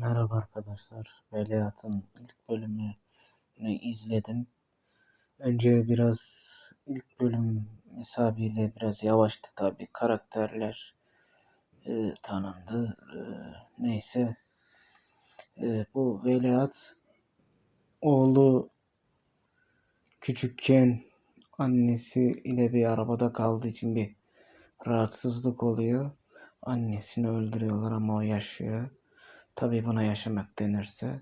Merhaba arkadaşlar. Veliahtın ilk bölümünü izledim. Önce biraz ilk bölüm hesabıyla biraz yavaştı tabi. Karakterler e, tanındı. E, neyse. E, bu Veliaht oğlu küçükken annesi ile bir arabada kaldığı için bir rahatsızlık oluyor. Annesini öldürüyorlar ama o yaşıyor. Tabii buna yaşamak denirse.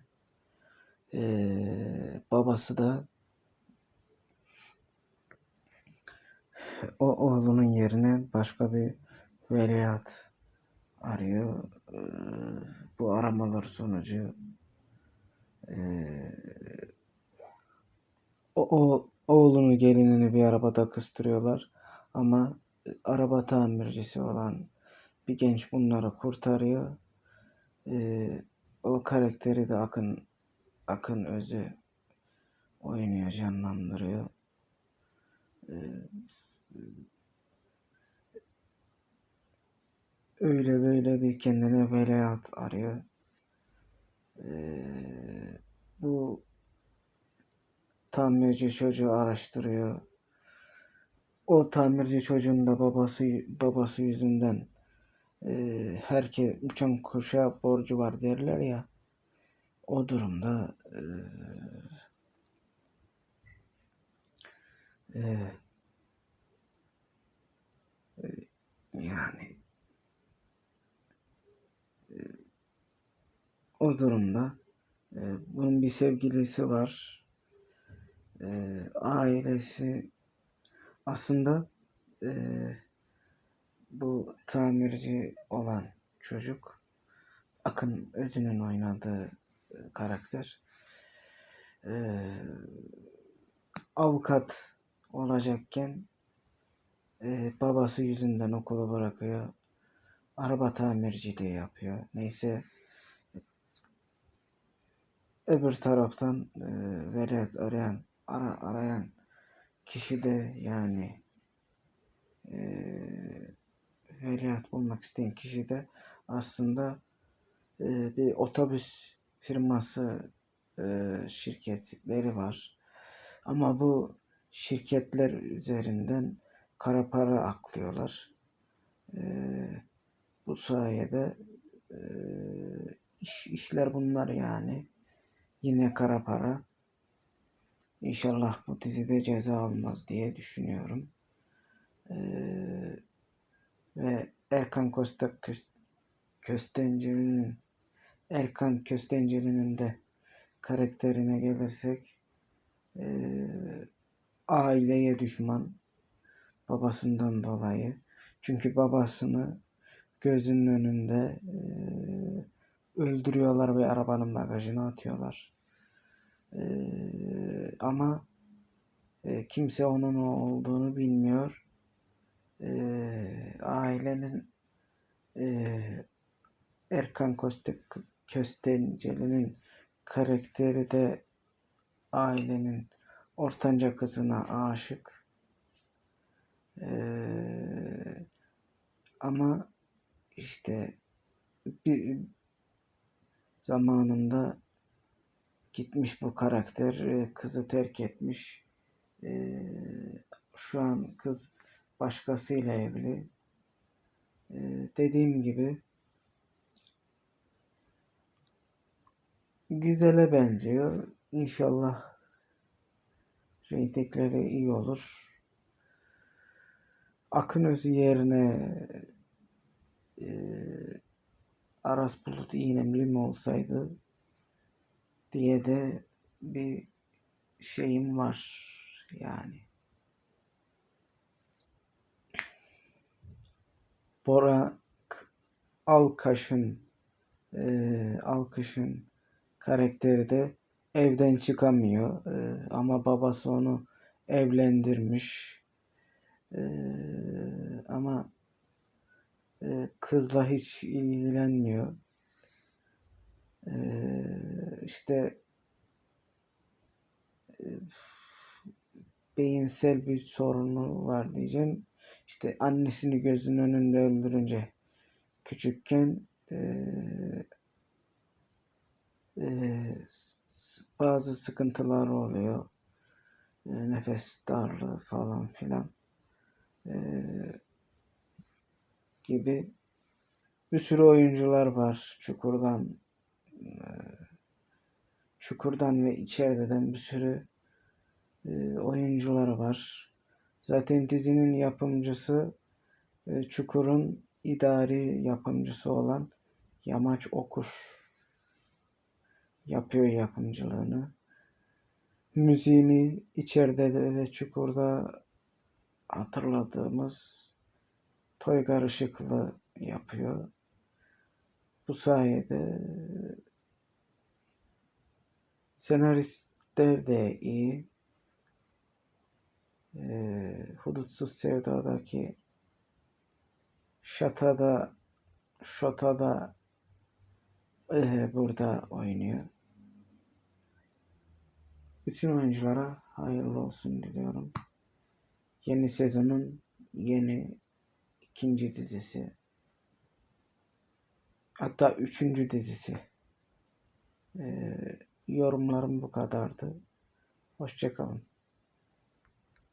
Ee, babası da o oğlunun yerine başka bir veliaht arıyor. Ee, bu aramalar sonucu e, o, o oğlunu gelinini bir arabada kıstırıyorlar ama araba tamircisi olan bir genç bunları kurtarıyor ee, o karakteri de Akın Akın Özü oynuyor, canlandırıyor. Ee, öyle böyle bir kendine veliaht arıyor. Ee, bu tamirci çocuğu araştırıyor. O tamirci çocuğun da babası babası yüzünden e, herke uçan kuşa borcu var derler ya. O durumda e, e, yani e, o durumda e, bunun bir sevgilisi var. E, ailesi aslında e, bu tamirci olan çocuk Akın Özün'ün oynadığı e, karakter e, avukat olacakken e, babası yüzünden okulu bırakıyor. Araba tamirciliği yapıyor. Neyse öbür taraftan e, velayet arayan ara, arayan kişi de yani e, veliaht bulmak isteyen kişi de aslında e, bir otobüs firması e, şirketleri var. Ama bu şirketler üzerinden kara para aklıyorlar. E, bu sayede e, iş, işler bunlar yani. Yine kara para. İnşallah bu dizide ceza almaz diye düşünüyorum. Ee, ve Erkan Costa Köstenceli'nin Erkan Köstenceli'nin de karakterine gelirsek e, aileye düşman babasından dolayı. Çünkü babasını gözünün önünde e, öldürüyorlar ve arabanın bagajına atıyorlar. E, ama e, kimse onun olduğunu bilmiyor ailenin e, Erkan Köstenceli'nin karakteri de ailenin ortanca kızına aşık. Ee, ama işte bir zamanında gitmiş bu karakter kızı terk etmiş. Ee, şu an kız başkasıyla evli. Ee, dediğim gibi güzele benziyor. İnşallah reytingleri iyi olur. Akın Özü yerine e, Aras Bulut İğnemli mi olsaydı diye de bir şeyim var yani. Bora Alkaş'ın e, Alkış'ın karakteri de evden çıkamıyor. E, ama babası onu evlendirmiş. E, ama e, kızla hiç ilgilenmiyor. E, işte e, beyinsel bir sorunu var diyeceğim işte annesini gözünün önünde öldürünce küçükken e, s- bazı sıkıntılar oluyor. Ee, nefes darlığı falan filan. Ee, gibi bir sürü oyuncular var Çukur'dan Çukur'dan ve içeriden bir sürü e, oyuncuları var. Zaten dizinin yapımcısı e, Çukur'un idari yapımcısı olan Yamaç Okur yapıyor yapımcılığını. Müziğini içeride de ve Çukur'da hatırladığımız Toygar Işıklı yapıyor. Bu sayede senaristler de iyi. Ee, Hudutsuz Sevda'daki Şata'da Şota'da e, burada oynuyor. Bütün oyunculara hayırlı olsun diliyorum. Yeni sezonun yeni ikinci dizisi. Hatta üçüncü dizisi. Ee, yorumlarım bu kadardı. Hoşçakalın.